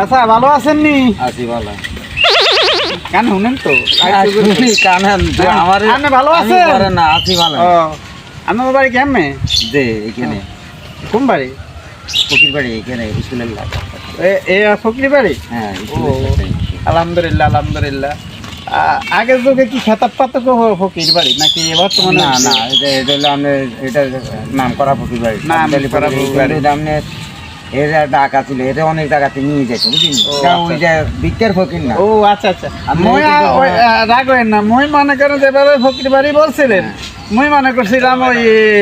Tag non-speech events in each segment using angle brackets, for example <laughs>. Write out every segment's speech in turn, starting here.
চাচা ভালো আছেন নি আছি ভালো। কেন শুনেন তো? কানান আমার ভালো আমি আছেন? না আছি ভালো। ও আমার বাড়ি কেমনে? যে এখানে। কোন বাড়ি? ফকির বাড়ি এখানে স্কুলের এ- ফকরি বাড়ি? হ্যাঁ আলহামদুলিল্লাহ আলহামদুলিল্লাহ। আগের যুগে কি খেতাব পাতক ফকির বাড়ি নাকি বর্তমানে না না এটা হলো আপনার এটা নাম করা ফকির বাড়ি। নাম তাহলে করা ফকির ফকির বাড়ি। এর টাকা এটা অনেক টাকাতে নিয়ে যেত ওই আচ্ছা। যে ফকির না? ও আচ্ছা আচ্ছা। মই হইন না। মই মনে করেন যেভাবে ফকির বাড়ি বলছিলেন মই মনে করছিলাম ওই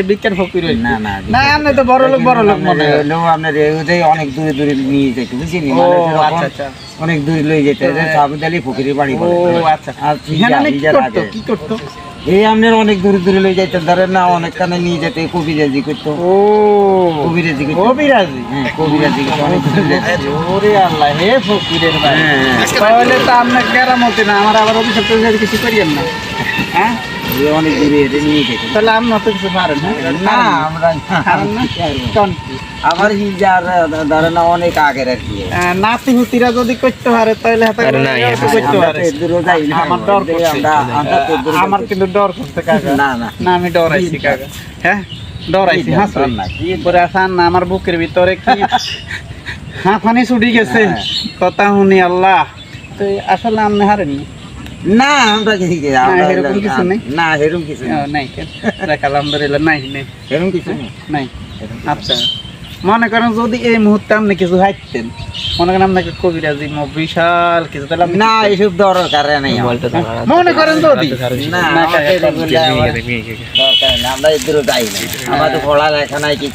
বিজ্ঞান ফকির। না না না আপনি তো বড় লোক বড় লোক মনে হয়। হলো আপনার অনেক দূরে দূরে নিয়ে যেত বুঝলি? ও আচ্ছা আচ্ছা। অনেক দূরে লয়ে যেত সাবুদালি ফকিরের বাড়ি ও আচ্ছা। আর কি করতো কি করতো? এই আপনার অনেক দূরে দূরে লয়ে যাইতেন ধরেন না অনেকখানে নিয়ে যেতে কবিরাজি করতো। ও কবিরাজি করতো। কবিরাজি? হ্যাঁ কবিরাজি করতো অনেক দূরে ওরে আল্লাহ হে ফকিরের ভাই। হ্যাঁ, হ্যাঁ। তাহলে তো আপনার কেরামতি না আমার আবার অভিশাপ কিছু করিয়েন না। হ্যাঁ? অনেক দূরে হেঁটে নিয়ে যেত তাহলে আপনি অত কিছু পারেন হ্যাঁ না আমরা? <laughs> আমার হিজার ধরেন না অনেক আগের আর কি। নাতি হুতিরা যদি করতে পারে তাহলে করতে পারে। আমার ডর করছে। আমরা- কিন্তু ডর কাকা। না না। না আমি ডরাইছি কাকা। হ্যাঁ? ডরাইছি কি হাস না, কি পরে আসান না আমার বুকের ভিতরে কি <laughs> হাঁফানি ছুটি গেছে। হ্যাঁ। কথা শুনি আল্লাহ। তো আসলে আপনি হারেননি। না আমরা কি কি এরকম কিছু নেই? না এরকম কিছু নাই? আলহামদুলিল্লাহ নাই নাই। এরকম কিছু নাই। আচ্ছা। মনে করেন যদি এই মুহূর্তে আপনি কিছু হাঁটতেন মনে করেন আপনাকে কবিরাজি বিশাল কিছু তাহলে না এইসব দরকার নেই আমার। মনে করেন যদি। না আমার দরকার নেই আমরা এর দূরে যাই না। আমাদের পড়ালেখা নাই কিছু